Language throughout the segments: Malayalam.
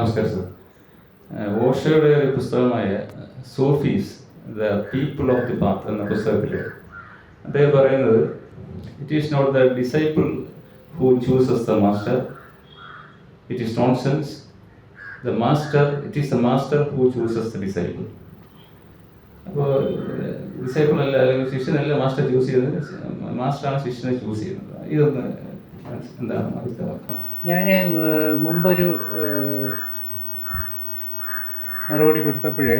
നമസ്കാരം സർ ഓഷോയുടെ ഒരു പുസ്തകമായ Sufis the people of the path എന്ന പുസ്തകത്തിൽ അദ്ദേഹം പറയുന്നത് it is not the disciple who chooses the master it is nonsense the master it is the master who chooses the disciple അപ്പോൾ ഡിസൈപ്പിൾ അല്ല അല്ലെങ്കിൽ ശിഷ്യനല്ല മാസ്റ്റർ ചൂസ് ചെയ്തത് മാസ്റ്ററാണ് ശിഷ്യനെ ചൂസ് ചെയ്യുന്നത്. ഇതൊന്ന് എന്താണ്? അഭിപ്രായം ഞാൻ മുമ്പൊരു മറുപടി കൊടുത്തപ്പോഴേ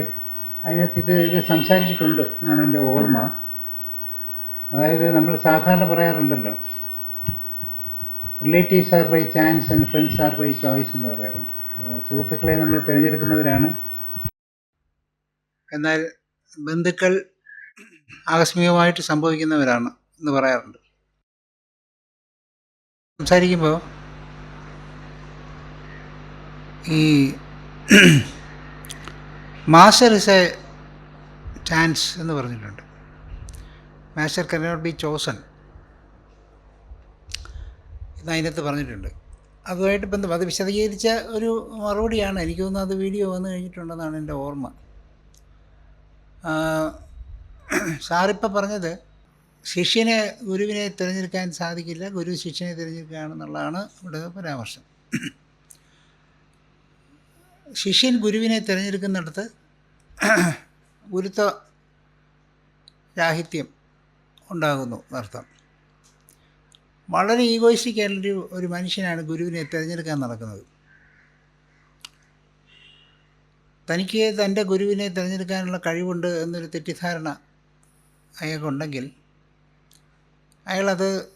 അതിനകത്ത് ഇത് ഇത് സംസാരിച്ചിട്ടുണ്ട് എന്നാണ് എന്റെ ഓർമ്മ. അതായത് നമ്മൾ സാധാരണ പറയാറുണ്ടല്ലോ relatives are by chance and friends are by choice എന്ന് പറയാറുണ്ട്. സുഹൃത്തുക്കളെ നമ്മൾ തിരഞ്ഞെടുക്കുന്നവരാണ്. എന്നാൽ ബന്ധുക്കൾ ആകസ്മികമായിട്ട് സംഭവിക്കുന്നവരാണ് എന്ന് പറയാറുണ്ട്. സംസാരിക്കുമ്പോൾ ഈ മാസ്റ്റർ ഇസ് എ ചാൻസ് എന്ന് പറഞ്ഞിട്ടുണ്ട്. മാസ്റ്റർ കനോട്ട് ബി ചോസൺ എന്ന് അതിനകത്ത് പറഞ്ഞിട്ടുണ്ട്. അതുമായിട്ട് ബന്ധം അത് വിശദീകരിച്ച ഒരു മറുപടിയാണ്. എനിക്ക് തോന്നുന്നു അത് വീഡിയോ വന്നു കഴിഞ്ഞിട്ടുണ്ടെന്നാണ് എന്റെ ഓർമ്മ. സാറിപ്പോൾ പറഞ്ഞത് ശിഷ്യനെ ഗുരുവിനെ തിരഞ്ഞെടുക്കാൻ സാധിക്കില്ല ഗുരു ശിഷ്യനെ തിരഞ്ഞെടുക്കുകയാണെന്നുള്ളതാണ് ഇവിടെ പരാമർശം. ശിഷ്യൻ ഗുരുവിനെ തിരഞ്ഞെടുക്കുന്നിടത്ത് ഗുരുത്വ രാഹിത്യം ഉണ്ടാകുന്നു എന്നർത്ഥം. വളരെ ഈഗോയിസ്റ്റിക് ആയിട്ടുള്ളൊരു ഒരു മനുഷ്യനാണ് ഗുരുവിനെ തിരഞ്ഞെടുക്കാൻ നടക്കുന്നത്. തനിക്ക് തന്റെ ഗുരുവിനെ തിരഞ്ഞെടുക്കാനുള്ള കഴിവുണ്ട് എന്നൊരു തെറ്റിദ്ധാരണ അയാൾക്കുണ്ടെങ്കിൽ അയാളത്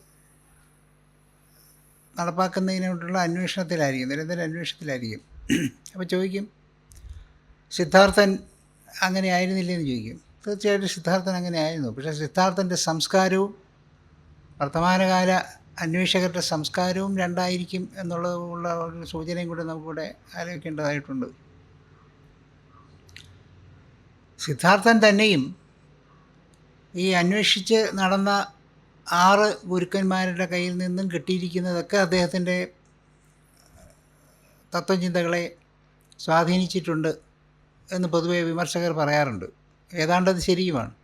നടപ്പാക്കുന്നതിനോട്ടുള്ള അന്വേഷണത്തിലായിരിക്കും നിരന്തര അന്വേഷണത്തിലായിരിക്കും. അപ്പോൾ ചോദിക്കും സിദ്ധാർത്ഥൻ അങ്ങനെ ആയിരുന്നില്ലെന്ന് ചോദിക്കും. തീർച്ചയായിട്ടും സിദ്ധാർത്ഥൻ അങ്ങനെ ആയിരുന്നു. പക്ഷേ സിദ്ധാർത്ഥന്റെ സംസ്കാരവും വർത്തമാനകാല അന്വേഷകരുടെ സംസ്കാരവും രണ്ടായിരിക്കും എന്നുള്ളത് ഉള്ള ഒരു സൂചനയും കൂടെ നമുക്കിവിടെ ആലോചിക്കേണ്ടതായിട്ടുണ്ട്. സിദ്ധാർത്ഥൻ തന്നെയും ഈ അന്വേഷിച്ച് നടന്ന ആറ് ഗുരുക്കന്മാരുടെ കയ്യിൽ നിന്നും കിട്ടിയിരിക്കുന്നതൊക്കെ അദ്ദേഹത്തിന്റെ തത്വചിന്തകളെ സ്വാധീനിച്ചിട്ടുണ്ട് എന്ന് പൊതുവെ വിമർശകർ പറയാറുണ്ട്. ഏതാണ്ടത് ശരിയുമാണ്.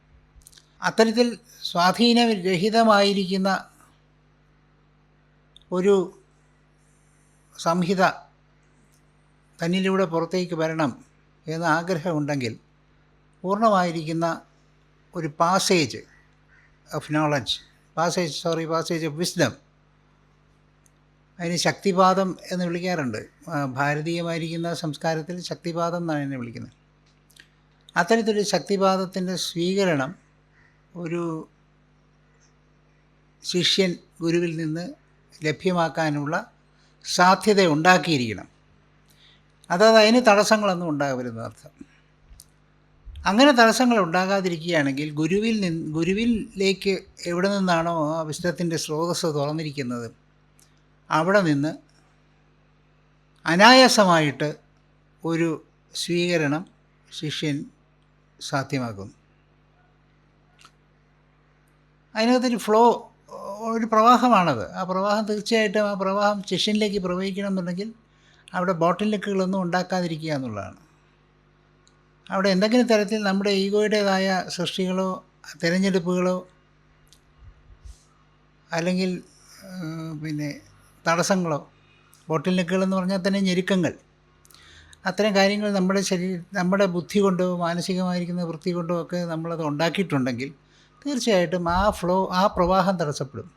അത്തരത്തിൽ സ്വാധീനരഹിതമായിരിക്കുന്ന ഒരു സംഹിത തന്നിലൂടെ പുറത്തേക്ക് വരണം എന്ന ആഗ്രഹമുണ്ടെങ്കിൽ പൂർണമായിരിക്കുന്ന ഒരു passage of knowledge passage sorry passage of wisdom അതിന് ശക്തിപാദം എന്ന് വിളിക്കാറുണ്ട്. ഭാരതീയമായിരിക്കുന്ന സംസ്കാരത്തിൽ ശക്തിപാദം എന്നാണ് എന്നെ വിളിക്കുന്നത്. അത്തരത്തിലൊരു ശക്തിപാദത്തിന്റെ സ്വീകരണം ഒരു ശിഷ്യൻ ഗുരുവിൽ നിന്ന് ലഭ്യമാക്കാനുള്ള സാധ്യത ഉണ്ടാക്കിയിരിക്കണം. അതായത് അതിന് തടസ്സങ്ങളൊന്നും ഉണ്ടാകരുതെന്ന് അർത്ഥം അങ്ങനെ തടസ്സങ്ങൾ ഉണ്ടാകാതിരിക്കുകയാണെങ്കിൽ ഗുരുവിൽ നിന്ന് ഗുരുവിലേക്ക് എവിടെ നിന്നാണോ ആ വിശ്വത്തിന്റെ സ്രോതസ്സ് തുറന്നിരിക്കുന്നത്? അവിടെ നിന്ന് അനായാസമായിട്ട് ഒരു സ്വീകരണം ശിഷ്യൻ സാധ്യമാക്കുന്നു. അതിനകത്തൊരു ഫ്ലോ ഒരു പ്രവാഹമാണത്. ആ പ്രവാഹം തീർച്ചയായിട്ടും ആ പ്രവാഹം ശിഷ്യനിലേക്ക് പ്രവഹിക്കണം എന്നുണ്ടെങ്കിൽ അവിടെ ബോട്ടിൽ നെക്കുകളൊന്നും ഉണ്ടാക്കാതിരിക്കുക എന്നുള്ളതാണ്. അവിടെ എന്തെങ്കിലും തരത്തിൽ നമ്മുടെ ഈഗോയുടേതായ സൃഷ്ടികളോ തിരഞ്ഞെടുപ്പുകളോ അല്ലെങ്കിൽ പിന്നെ തടസ്സങ്ങളോ ബോട്ടിൽ എന്ന് പറഞ്ഞാൽ തന്നെ ഞെരുക്കങ്ങൾ. അത്തരം കാര്യങ്ങൾ നമ്മുടെ ശരീര നമ്മുടെ ബുദ്ധി കൊണ്ടോ മാനസികമായിരിക്കുന്ന വൃത്തി കൊണ്ടോ ഒക്കെ നമ്മളത് ഉണ്ടാക്കിയിട്ടുണ്ടെങ്കിൽ തീർച്ചയായിട്ടും ആ ഫ്ലോ ആ പ്രവാഹം തടസ്സപ്പെടും.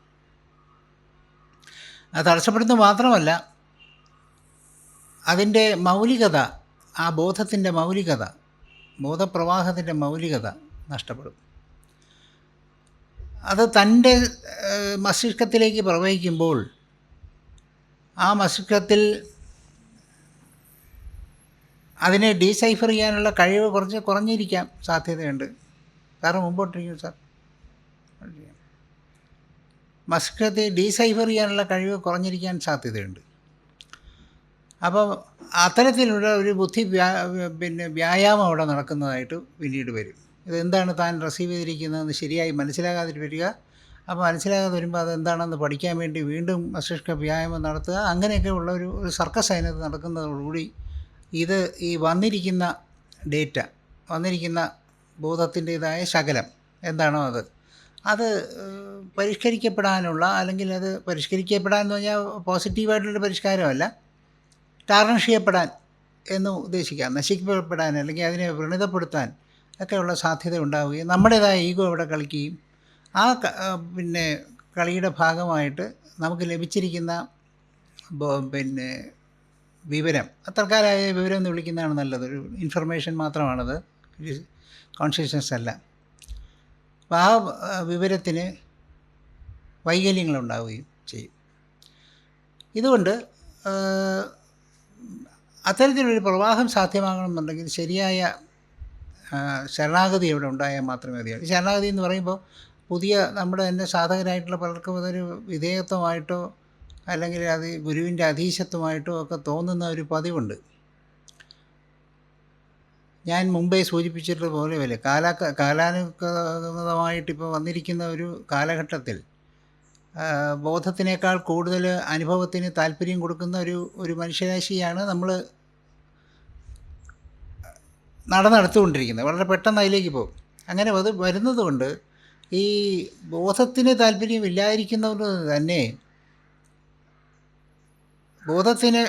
അത് തടസ്സപ്പെടുന്നത് മാത്രമല്ല അതിന്റെ മൗലികത ആ ബോധത്തിന്റെ മൗലികത ബോധപ്രവാഹത്തിന്റെ മൗലികത നഷ്ടപ്പെടും. അത് തന്റെ മസ്തിഷ്കത്തിലേക്ക് പ്രവഹിക്കുമ്പോൾ ആ മസ്തിഷ്കത്തിൽ അതിനെ ഡീസൈഫർ ചെയ്യാനുള്ള കഴിവ് കുറച്ച് കുറഞ്ഞിരിക്കാം സാധ്യതയുണ്ട്. സാറ് മുമ്പോട്ടിരിക്കും സാർ. മസ്തിഷ്കത്തെ ഡീസൈഫർ ചെയ്യാനുള്ള കഴിവ് കുറഞ്ഞിരിക്കാൻ സാധ്യതയുണ്ട്. അപ്പോൾ അത്തരത്തിലുള്ള ഒരു ബുദ്ധി പിന്നെ വ്യായാമം അവിടെ നടക്കുന്നതായിട്ട് പിന്നീട് വരും. ഇതെന്താണ് താൻ റിസീവ് ചെയ്തിരിക്കുന്നതെന്ന് ശരിയായി മനസ്സിലാകാതെ വരിക അപ്പോൾ മനസ്സിലാകാതെ വരുമ്പോൾ അതെന്താണെന്ന് പഠിക്കാൻ വേണ്ടി വീണ്ടും മസ്തിഷ്ക വ്യായാമം നടത്തുക. അങ്ങനെയൊക്കെ ഉള്ള ഒരു ഒരു സർക്കസ് അതിനകത്ത് നടക്കുന്നതോടുകൂടി ഇത് ഈ വന്നിരിക്കുന്ന ഡേറ്റ വന്നിരിക്കുന്ന ബോധത്തിന്റേതായ ശകലം എന്താണോ അത് അത് പരിഷ്കരിക്കപ്പെടാനുള്ള അല്ലെങ്കിൽ അത് പരിഷ്കരിക്കപ്പെടാൻ എന്ന് പറഞ്ഞാൽ പോസിറ്റീവായിട്ടുള്ള പരിഷ്കാരമല്ല. ടാർണിഷ് ചെയ്യപ്പെടാൻ എന്ന് ഉദ്ദേശിക്കാം. നശിക്കപ്പെടാൻ അല്ലെങ്കിൽ അതിനെ വ്രണിതപ്പെടുത്താൻ ഒക്കെയുള്ള സാധ്യത ഉണ്ടാവുകയും നമ്മുടേതായ ഈഗോ ഇവിടെ കളിക്കുകയും ആ പിന്നെ കളിയുടെ ഭാഗമായിട്ട് നമുക്ക് ലഭിച്ചിരിക്കുന്ന പിന്നെ വിവരം അത്രക്കാരായ വിവരം എന്ന് വിളിക്കുന്നതാണ് നല്ലത്. ഒരു ഇൻഫർമേഷൻ മാത്രമാണത്. കോൺഷ്യസ്നസ് അല്ല. അപ്പോൾ ആ വിവരത്തിന് വൈകല്യങ്ങളുണ്ടാവുകയും ചെയ്യും. ഇതുകൊണ്ട് അത്തരത്തിലൊരു പ്രവാഹം സാധ്യമാകണമെന്നുണ്ടെങ്കിൽ ശരിയായ ശരണാഗതി ഇവിടെ ഉണ്ടായാൽ മാത്രമേ മതിയാവും. ശരണാഗതി എന്ന് പറയുമ്പോൾ പുതിയ നമ്മുടെ തന്നെ സാധകരായിട്ടുള്ള പലർക്കും അതൊരു വിധേയത്വമായിട്ടോ അല്ലെങ്കിൽ അത് ഗുരുവിന്റെ അധീശത്വമായിട്ടോ ഒക്കെ തോന്നുന്ന ഒരു പതിവുണ്ട്. ഞാൻ മുമ്പേ സൂചിപ്പിച്ചിട്ടുള്ള വരെ കാലാ കാലാനുഗതമായിട്ട് ഇപ്പോൾ വന്നിരിക്കുന്ന ഒരു കാലഘട്ടത്തിൽ ബോധത്തിനേക്കാൾ കൂടുതൽ അനുഭവത്തിന് താല്പര്യം കൊടുക്കുന്ന ഒരു ഒരു മനുഷ്യരാശിയാണ് നമ്മൾ നടന്നെടുത്തുകൊണ്ടിരിക്കുന്നത്. വളരെ പെട്ടെന്ന് അതിലേക്ക് പോകും. അങ്ങനെ അത് വരുന്നത് കൊണ്ട് ഈ ബോധത്തിന് താല്പര്യമില്ലായിരിക്കുന്നവർ തന്നെ ബോധത്തിന്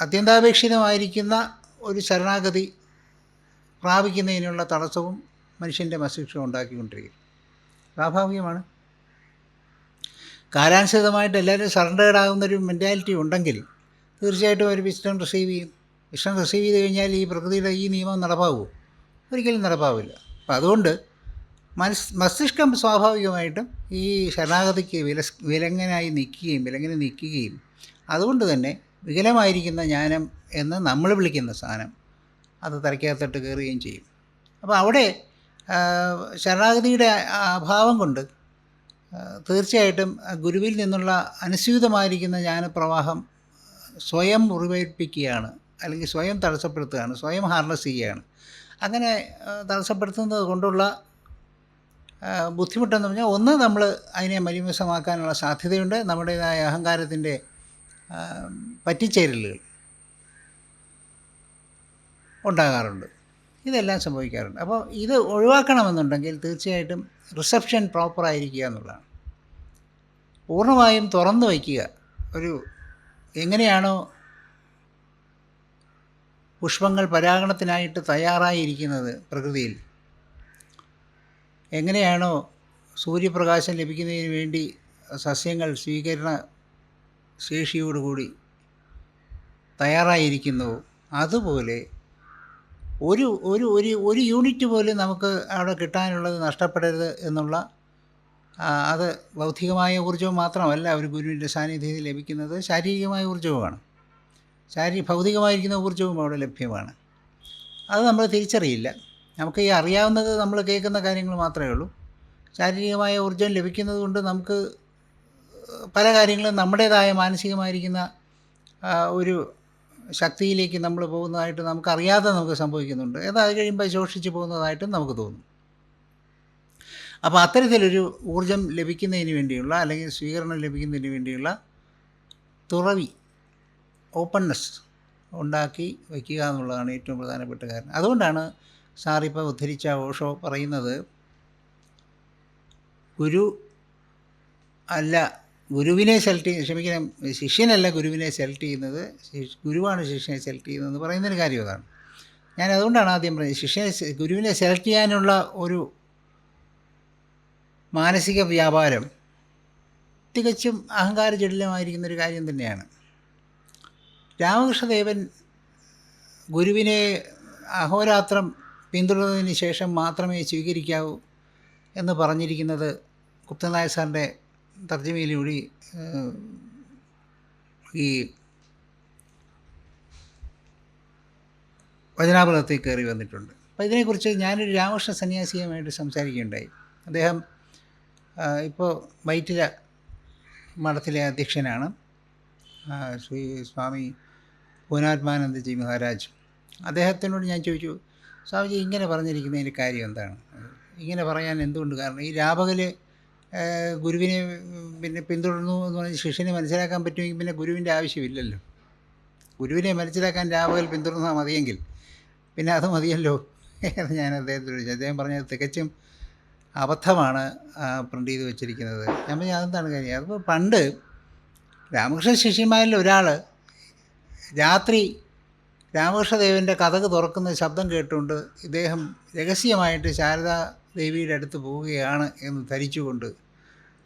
അത്യന്താപേക്ഷിതമായിരിക്കുന്ന ഒരു ശരണാഗതി പ്രാപിക്കുന്നതിനുള്ള തടസ്സവും മനുഷ്യന്റെ മസ്തിഷ്കം ഉണ്ടാക്കിക്കൊണ്ടിരിക്കും സ്വാഭാവികമാണ്. കാലാനുസൃതമായിട്ട് എല്ലാവരും സറണ്ടേഡ് ആകുന്നൊരു മെന്റാലിറ്റി ഉണ്ടെങ്കിൽ തീർച്ചയായിട്ടും ഒരു വിസ്റ്റം റിസീവ് ചെയ്യും. വിഷ്ടം റിസീവ് ചെയ്ത് കഴിഞ്ഞാൽ ഈ പ്രകൃതിയുടെ ഈ നിയമം നടപ്പാവുമോ ഒരിക്കലും നടപ്പാവില്ല. അപ്പം അതുകൊണ്ട് മനസ് മസ്തിഷ്കം സ്വാഭാവികമായിട്ടും ഈ ശരണാഗതിക്ക് വില വിലങ്ങനായി നിൽക്കുകയും വിലങ്ങനെ നിൽക്കുകയും അതുകൊണ്ട് തന്നെ വികലമായിരിക്കുന്ന ജ്ഞാനം എന്ന് നമ്മൾ വിളിക്കുന്ന സാധനം അത് തലയ്ക്കകത്തോട്ട് കയറുകയും ചെയ്യും. അപ്പോൾ അവിടെ ശരണാഗതിയുടെ അഭാവം കൊണ്ട് തീർച്ചയായിട്ടും ഗുരുവിൽ നിന്നുള്ള അനുസ്യൂതമായിരിക്കുന്ന ജ്ഞാനപ്രവാഹം സ്വയം മുറിവേൽപ്പിക്കുകയാണ് അല്ലെങ്കിൽ സ്വയം തടസ്സപ്പെടുത്തുകയാണ് സ്വയം ഹാർനസ് ചെയ്യുകയാണ്. അങ്ങനെ തടസ്സപ്പെടുത്തുന്നത് കൊണ്ടുള്ള ബുദ്ധിമുട്ടെന്ന് പറഞ്ഞാൽ ഒന്ന് നമ്മൾ അതിനെ മലിമസമാക്കാനുള്ള സാധ്യതയുണ്ട്. നമ്മുടേതായ അഹങ്കാരത്തിന്റെ പറ്റിച്ചേരലുകൾ ഉണ്ടാകാറുണ്ട്. ഇതെല്ലാം സംഭവിക്കാറുണ്ട്. അപ്പോൾ ഇത് ഒഴിവാക്കണമെന്നുണ്ടെങ്കിൽ തീർച്ചയായിട്ടും റിസപ്ഷൻ പ്രോപ്പറായിരിക്കുക എന്നുള്ളതാണ്. പൂർണമായും തുറന്നു വയ്ക്കുക. ഒരു എങ്ങനെയാണോ പുഷ്പങ്ങൾ പരാഗണത്തിനായിട്ട് തയ്യാറായിരിക്കുന്നത് പ്രകൃതിയിൽ. എങ്ങനെയാണോ സൂര്യപ്രകാശം ലഭിക്കുന്നതിന് വേണ്ടി സസ്യങ്ങൾ സ്വീകരണ ശേഷിയോടുകൂടി തയ്യാറായിരിക്കുന്നു. അതുപോലെ ഒരു ഒരു ഒരു ഒരു യൂണിറ്റ് പോലും നമുക്ക് അവിടെ കിട്ടാനുള്ളത് നഷ്ടപ്പെടരുത് എന്നുള്ള അത് ഭൗതികമായ ഊർജവും മാത്രമല്ല ഒരു ഗുരുവിന്റെ സാന്നിധ്യത്തിൽ ലഭിക്കുന്നത് ശാരീരികമായ ഊർജവുമാണ്. ശാരീ ഭൗതികമായിരിക്കുന്ന ഊർജവും അവിടെ ലഭ്യമാണ്. അത് നമ്മൾ തിരിച്ചറിയില്ല. നമുക്ക് ഈ അറിയാവുന്നത് നമ്മൾ കേൾക്കുന്ന കാര്യങ്ങൾ മാത്രമേ ഉള്ളൂ. ശാരീരികമായ ഊർജം ലഭിക്കുന്നത് കൊണ്ട് നമുക്ക് പല കാര്യങ്ങളും നമ്മുടേതായ മാനസികമായിരിക്കുന്ന ഒരു ശക്തിയിലേക്ക് നമ്മൾ പോകുന്നതായിട്ട് നമുക്കറിയാതെ നമുക്ക് സംഭവിക്കുന്നുണ്ട്. അത് അത് കഴിയുമ്പോൾ ശോഷിച്ച് പോകുന്നതായിട്ടും നമുക്ക് തോന്നും. അപ്പോൾ അത്തരത്തിലൊരു ഊർജം ലഭിക്കുന്നതിന് വേണ്ടിയുള്ള അല്ലെങ്കിൽ സ്വീകരണം ലഭിക്കുന്നതിന് വേണ്ടിയുള്ള തുറവി ഓപ്പൺനെസ് ഉണ്ടാക്കി വയ്ക്കുക എന്നുള്ളതാണ് ഏറ്റവും പ്രധാനപ്പെട്ട കാര്യം അതുകൊണ്ടാണ് സാറിപ്പോൾ ഉദ്ധരിച്ച ഓഷോ പറയുന്നത് ഗുരു അല്ല ഗുരുവിനെ സെലക്ട് ക്ഷമിക്കണം ശിഷ്യനല്ല ഗുരുവിനെ സെലക്ട് ചെയ്യുന്നത് ഗുരുവാണ് ശിഷ്യനെ സെലക്ട് ചെയ്യുന്നതെന്ന് പറയുന്നൊരു കാര്യം അതാണ്. ഞാൻ അതുകൊണ്ടാണ് ആദ്യം പറഞ്ഞത് ശിഷ്യനെ ഗുരുവിനെ സെലക്ട് ചെയ്യാനുള്ള ഒരു മാനസിക വ്യാപാരം തികച്ചും അഹങ്കാരജടിലമായിരിക്കുന്ന ഒരു കാര്യം തന്നെയാണ്. രാമകൃഷ്ണദേവൻ ഗുരുവിനെ അഹോരാത്രം പിന്തുടർന്നതിന് ശേഷം മാത്രമേ സ്വീകരിക്കാവൂ എന്ന് പറഞ്ഞിരിക്കുന്നത് ഗുപ്തനായ സാറിന്റെ തർജമയിലൂടെ ഈ വചനാപുരത്തിൽ കയറി വന്നിട്ടുണ്ട്. അപ്പോൾ ഇതിനെക്കുറിച്ച് ഞാനൊരു രാമകൃഷ്ണ സന്യാസിയുമായിട്ട് സംസാരിക്കുകയുണ്ടായി. അദ്ദേഹം ഇപ്പോൾ വൈറ്റില മഠത്തിലെ അധ്യക്ഷനാണ്. ശ്രീ സ്വാമി പൂനാത്മാനന്ദജി മഹാരാജ്. അദ്ദേഹത്തിനോട് ഞാൻ ചോദിച്ചു സ്വാമിജി ഇങ്ങനെ പറഞ്ഞിരിക്കുന്നതിന്റെ കാര്യം എന്താണ്? ഇങ്ങനെ പറയാൻ എന്തുകൊണ്ട് കാരണം? ഈ രാപകൽ ഗുരുവിനെ പിന്നെ പിന്തുടർന്നു എന്ന് പറഞ്ഞ് ശിഷ്യനെ മനസ്സിലാക്കാൻ പറ്റുമെങ്കിൽ പിന്നെ ഗുരുവിന്റെ ആവശ്യമില്ലല്ലോ. ഗുരുവിനെ മനസ്സിലാക്കാൻ രാപകൽ പിന്തുടർന്നാൽ മതിയെങ്കിൽ പിന്നെ അത് മതിയല്ലോ എന്ന് ഞാൻ അദ്ദേഹത്തോട് ചോദിച്ചു. അദ്ദേഹം പറഞ്ഞത് തികച്ചും അബദ്ധമാണ് പ്രിന്റ് ചെയ്ത് വെച്ചിരിക്കുന്നത്. ഞാൻ പറഞ്ഞു അതെന്താണ് കാര്യം? അതിപ്പോൾ പണ്ട് രാമകൃഷ്ണ ശിഷ്യന്മാരിൽ ഒരാൾ രാത്രി രാമകൃഷ്ണദേവന്റെ കഥക് തുറക്കുന്ന ശബ്ദം കേട്ടുകൊണ്ട് ഇദ്ദേഹം രഹസ്യമായിട്ട് ശാരദാ ദേവിയുടെ അടുത്ത് പോവുകയാണ് എന്ന് ധരിച്ചുകൊണ്ട്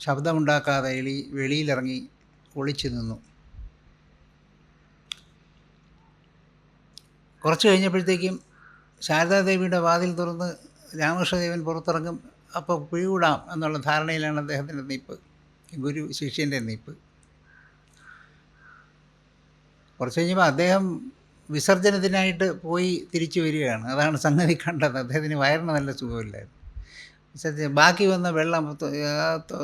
ശബ്ദമുണ്ടാക്കാതെ എളി വെളിയിലിറങ്ങി ഒളിച്ചു നിന്നു. കുറച്ച് കഴിഞ്ഞപ്പോഴത്തേക്കും ശാരദാദേവിയുടെ വാതിൽ തുറന്ന് രാമകൃഷ്ണദേവൻ പുറത്തിറങ്ങും. അപ്പോൾ പിഴിവിടാം എന്നുള്ള ധാരണയിലാണ് അദ്ദേഹത്തിന്റെ നീപ്പ് ഗുരു ശിഷ്യന്റെ നീപ്പ്. കുറച്ച് കഴിഞ്ഞപ്പോൾ അദ്ദേഹം വിസർജനത്തിനായിട്ട് പോയി തിരിച്ചു വരികയാണ്. അതാണ് സംഗതി കണ്ടത്. അദ്ദേഹത്തിന് വയറിന് നല്ല സുഖമില്ലായിരുന്നു. വിസർജന ബാക്കി വന്ന വെള്ളം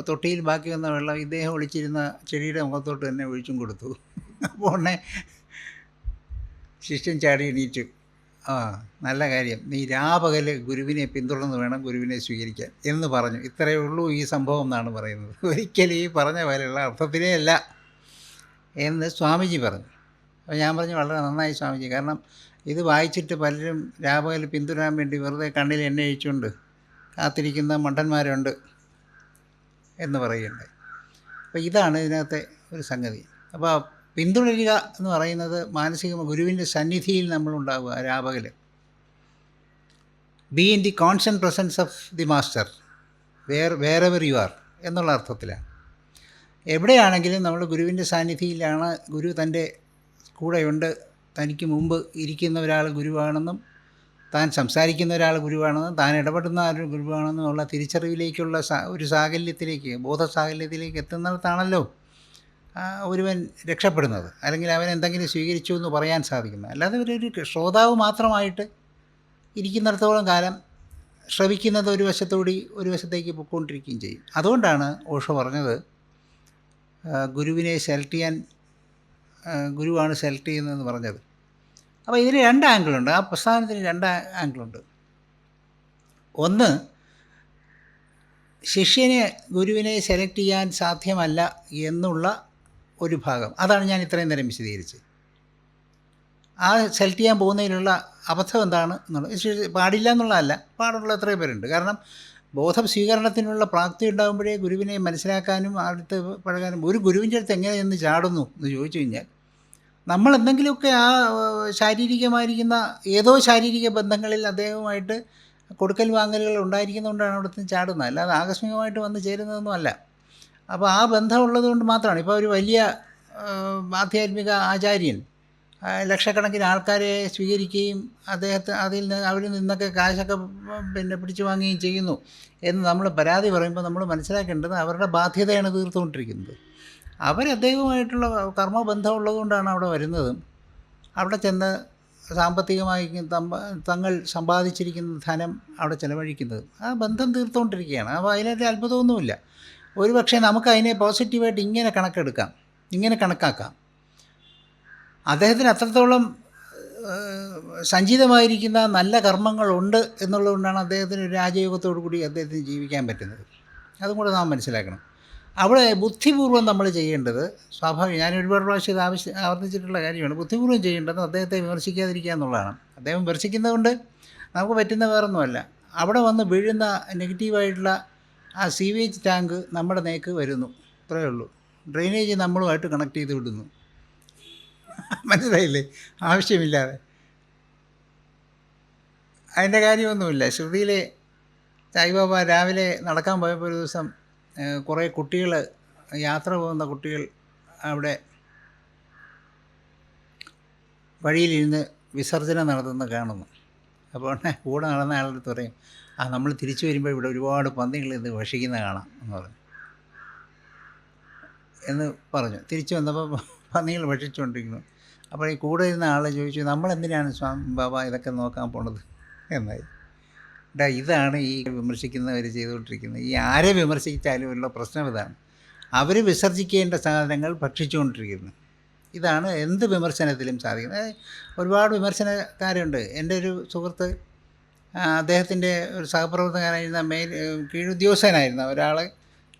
തൊട്ടിയിൽ ബാക്കി വന്ന വെള്ളം ഇദ്ദേഹം ഒളിച്ചിരുന്ന ചെടിയുടെ മുഖത്തോട്ട് തന്നെ ഒഴിച്ചും കൊടുത്തു. അപ്പോൾ ഉടനെ ശിഷ്യൻ ചാടി എണീറ്റു. ആ നല്ല കാര്യം. നീ രാപകൽ ഗുരുവിനെ പിന്തുടർന്ന് വേണം ഗുരുവിനെ സ്വീകരിക്കാൻ എന്ന് പറഞ്ഞു. ഇത്രയേ ഉള്ളൂ ഈ സംഭവം എന്നാണ് പറയുന്നത്. ഒരിക്കലും ഈ പറഞ്ഞ പോലെയുള്ള അർത്ഥത്തിലേ അല്ല എന്ന് സ്വാമിജി പറഞ്ഞു. അപ്പോൾ ഞാൻ പറഞ്ഞു വളരെ നന്നായി സ്വാമിജി. കാരണം ഇത് വായിച്ചിട്ട് പലരും രാപകൽ പിന്തുടരാൻ വേണ്ടി വെറുതെ കണ്ണിൽ എണ്ണ അഴിച്ചുകൊണ്ട് കാത്തിരിക്കുന്ന മണ്ടന്മാരുണ്ട് എന്ന് പറയുന്നത് അപ്പോൾ ഇതാണ് ഇതിനകത്തെ ഒരു സംഗതി. അപ്പോൾ പിന്തുടരുക എന്ന് പറയുന്നത് മാനസിക ഗുരുവിന്റെ സന്നിധിയിൽ നമ്മളുണ്ടാവുക രാപകൽ be in the constant presence of the master where wherever you are എന്നുള്ള അർത്ഥത്തിലാണ്. എവിടെയാണെങ്കിലും നമ്മൾ ഗുരുവിന്റെ സാന്നിധ്യത്തിലാണ് ഗുരു തന്റെ കൂടെയുണ്ട്. തനിക്ക് മുമ്പ് ഇരിക്കുന്ന ഒരാൾ ഗുരുവാണെന്നും താൻ സംസാരിക്കുന്ന ഒരാൾ ഗുരുവാണെന്നും താൻ ഇടപെടുന്ന ഒരു ഗുരുവാണെന്നും ഉള്ള തിരിച്ചറിവിലേക്കുള്ള ഒരു സാകല്യത്തിലേക്ക് ബോധസാകല്യത്തിലേക്ക് എത്തുന്നിടത്താണല്ലോ ഒരുവൻ രക്ഷപ്പെടുന്നത്. അല്ലെങ്കിൽ അവൻ എന്തെങ്കിലും സ്വീകരിച്ചു എന്ന് പറയാൻ സാധിക്കുന്നത്. അല്ലാതെ ഒരു ശ്രോതാവ് മാത്രമായിട്ട് ഇരിക്കുന്നിടത്തോളം കാലം ശ്രവിക്കുന്നത് ഒരു വശത്തോടി ഒരു വശത്തേക്ക് പൊയ്ക്കൊണ്ടിരിക്കുകയും ചെയ്യും. അതുകൊണ്ടാണ് ഓഷോ പറഞ്ഞത് ഗുരുവിനെ സെലക്ട് ചെയ്യാൻ ഗുരുവാണ് സെലക്ട് ചെയ്യുന്നതെന്ന് പറഞ്ഞത്. അപ്പോൾ ഇതിന് രണ്ട് ആംഗിളുണ്ട് ആ പ്രസ്ഥാനത്തിന് രണ്ട് ആംഗിളുണ്ട് ഒന്ന് ശിഷ്യനെ ഗുരുവിനെ സെലക്ട് ചെയ്യാൻ സാധ്യമല്ല എന്നുള്ള ഒരു ഭാഗം. അതാണ് ഞാൻ ഇത്രയും നേരം വിശദീകരിച്ചത്. ആ സെലക്ട് ചെയ്യാൻ പോകുന്നതിനുള്ള അബദ്ധം എന്താണ് എന്നുള്ളത്. പാടില്ല എന്നുള്ളതല്ല. പാടുള്ള എത്രയോ പേരുണ്ട്. കാരണം ബോധം സ്വീകരണത്തിനുള്ള പ്രാപ്തി ഉണ്ടാകുമ്പോഴേ ഗുരുവിനെ മനസ്സിലാക്കാനും അടുത്ത് പഴകാനും ഒരു ഗുരുവിന്റെ അടുത്ത് എങ്ങനെ എന്ന് ചാടുന്നു എന്ന് ചോദിച്ചു കഴിഞ്ഞാൽ നമ്മൾ എന്തെങ്കിലുമൊക്കെ ആ ശാരീരികമായിരിക്കുന്ന ഏതോ ശാരീരിക ബന്ധങ്ങളിൽ അദ്ദേഹവുമായിട്ട് കൊടുക്കൽ വാങ്ങലുകൾ ഉണ്ടായിരിക്കുന്നതുകൊണ്ടാണ് അവിടുത്തെ ചാടുന്നത്. അല്ലാതെ ആകസ്മികമായിട്ട് വന്ന് ചേരുന്നതൊന്നും അല്ല. അപ്പോൾ ആ ബന്ധമുള്ളത് കൊണ്ട് മാത്രമാണ്. ഇപ്പോൾ ഒരു വലിയ ആധ്യാത്മിക ആചാര്യൻ ലക്ഷക്കണക്കിന് ആൾക്കാരെ സ്വീകരിക്കുകയും അദ്ദേഹത്തെ അതിൽ നിന്ന് അവരിൽ നിന്നൊക്കെ കാശൊക്കെ പിന്നെ പിടിച്ചു വാങ്ങുകയും ചെയ്യുന്നു എന്ന് നമ്മൾ പരാതി പറയുമ്പോൾ നമ്മൾ മനസ്സിലാക്കേണ്ടത് അവരുടെ ബാധ്യതയാണ് തീർത്തുകൊണ്ടിരിക്കുന്നത്. അവർ അദ്ദേഹവുമായിട്ടുള്ള കർമ്മബന്ധം ഉള്ളതുകൊണ്ടാണ് അവിടെ വരുന്നതും. അവിടെ ചെന്ന് സാമ്പത്തികമായി തങ്ങൾ സമ്പാദിച്ചിരിക്കുന്ന ധനം അവിടെ ചിലവഴിക്കുന്നത്. ആ ബന്ധം തീർത്തുകൊണ്ടിരിക്കുകയാണ് അപ്പോൾ അതിനൊരു അത്ഭുതമൊന്നുമില്ല. ഒരു പക്ഷേ നമുക്ക് അതിനെ പോസിറ്റീവായിട്ട് ഇങ്ങനെ കണക്കെടുക്കാം. ഇങ്ങനെ കണക്കാക്കാം. അദ്ദേഹത്തിന് അത്രത്തോളം സഞ്ചിതമായിരിക്കുന്ന നല്ല കർമ്മങ്ങളുണ്ട് എന്നുള്ളതുകൊണ്ടാണ് അദ്ദേഹത്തിന് രാജയോഗത്തോടു കൂടി അദ്ദേഹത്തിന് ജീവിക്കാൻ പറ്റുന്നത്. അതും കൂടെ നാം മനസ്സിലാക്കണം. അവിടെ ബുദ്ധിപൂർവം നമ്മൾ ചെയ്യേണ്ടത് സ്വാഭാവികം ഞാൻ ഒരുപാട് പ്രാവശ്യം ഇത് ആവശ്യം ആവർത്തിച്ചിട്ടുള്ള കാര്യമാണ്. ബുദ്ധിപൂർവം ചെയ്യേണ്ടത് അദ്ദേഹത്തെ വിമർശിക്കാതിരിക്കുക എന്നുള്ളതാണ്. അദ്ദേഹം വിമർശിക്കുന്നതുകൊണ്ട് നമുക്ക് പറ്റുന്ന വേറൊന്നുമല്ല. അവിടെ വന്ന് വീഴുന്ന നെഗറ്റീവായിട്ടുള്ള ആ സീവേജ് ടാങ്ക് നമ്മുടെ നേക്ക് വരുന്നു. ഇത്രയേ ഉള്ളൂ. ഡ്രെയിനേജ് നമ്മളുമായിട്ട് കണക്ട് ചെയ്ത് വിടുന്നു. മനസ്സിലായില്ലേ? ആവശ്യമില്ലാതെ. അതിന്റെ കാര്യമൊന്നുമില്ല. ശ്രുതിയിലെ സായിബാബ രാവിലെ നടക്കാൻ പോയപ്പോൾ ഒരു ദിവസം കുറേ കുട്ടികൾ യാത്ര പോകുന്ന കുട്ടികൾ അവിടെ വഴിയിലിരുന്ന് വിസർജനം നടത്തുന്ന കാണുന്നു. അപ്പോൾ കൂടെ നടന്ന ആളുടെ പറയും ആ നമ്മൾ തിരിച്ചു വരുമ്പോൾ ഇവിടെ ഒരുപാട് പന്നികൾ ഇത് ഭക്ഷിക്കുന്ന കാണാം എന്ന് പറഞ്ഞു. എന്ന് പറഞ്ഞു. തിരിച്ചു വന്നപ്പോൾ പന്നികൾ ഭക്ഷിച്ചുകൊണ്ടിരിക്കുന്നു അപ്പോൾ ഈ കൂടെ ഇരുന്ന ആളെ ചോദിച്ചു നമ്മളെന്തിനാണ് സ്വാമി ബാബ ഇതൊക്കെ നോക്കാൻ പോണത്? എന്നായി. ഇതാണ് ഈ വിമർശിക്കുന്നവർ ചെയ്തുകൊണ്ടിരിക്കുന്നത്. ഈ ആരെ വിമർശിച്ചാലും ഉള്ള പ്രശ്നം ഇതാണ്. അവർ വിസർജിക്കേണ്ട സാധനങ്ങൾ ഭക്ഷിച്ചുകൊണ്ടിരിക്കുന്നു. ഇതാണ് എന്ത് വിമർശനത്തിലും സാധിക്കുന്നത്. ഒരുപാട് വിമർശനക്കാരുണ്ട്. എന്റെ ഒരു സുഹൃത്ത് അദ്ദേഹത്തിന്റെ ഒരു സഹപ്രവർത്തകനായിരുന്ന മേൽ കീഴുദ്യോഗസ്ഥനായിരുന്ന ഒരാൾ